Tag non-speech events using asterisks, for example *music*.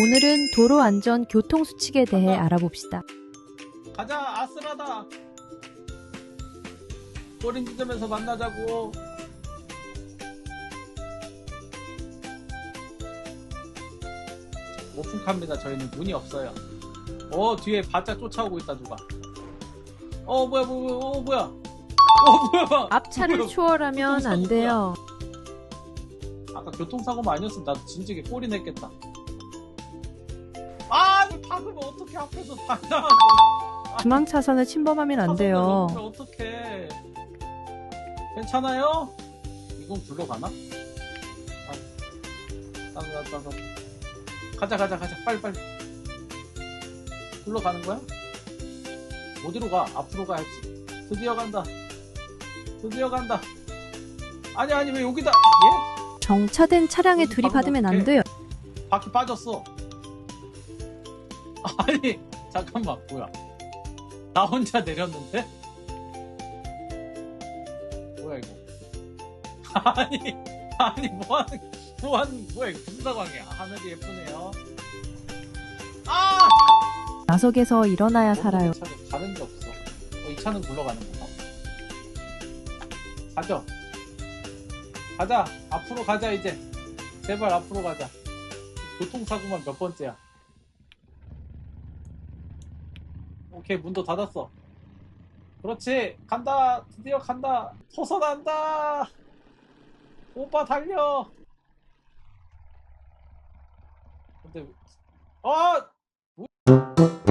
오늘은 도로 안전 교통 수칙에 대해 알아봅시다. 가자 아슬하다. 꼬린 지점에서 만나자고. 오픈카입니다 저희는 문이 없어요. 어 뒤에 바짝 쫓아오고 있다 누가. 어 뭐야 뭐야 뭐야 어 뭐야. 어 뭐야. 앞차를 뭐야. 추월하면 안 돼요. 아까 교통사고만 아니었으면 나도 진즉에 꼬리 냈겠다 박으면 어떻게 앞에서 당당하고 중앙 차선을 침범하면 안 돼요. 어떡해. 괜찮아요? 이건 굴러가나? 아, 따다, 따다. 가자, 가자, 가자. 빨리, 빨리. 굴러가는 거야? 어디로 가? 앞으로 가야지. 드디어 간다. 드디어 간다. 아니, 아니, 왜 여기다. 예? 정차된 차량에 들이받으면 안 돼요. 바퀴 빠졌어. *laughs* 아니, 잠깐만, 뭐야. 나 혼자 내렸는데? 뭐야, 이거. *laughs* 아니, 아니, 뭐하는, 뭐하는, 뭐야, 이거 무슨 상황이야. 하늘이 예쁘네요. 아! 좌석에서 일어나야 살아요. 이 차는 가는 게 없어. 어, 이 차는 굴러가는 건가? 가죠. 가자. 앞으로 가자, 이제. 제발 앞으로 가자. 교통사고만 몇 번째야. 오케이, 문도 닫았어. 그렇지. 간다. 드디어 간다. 벗어난다. 오빠 달려. 근데, 어!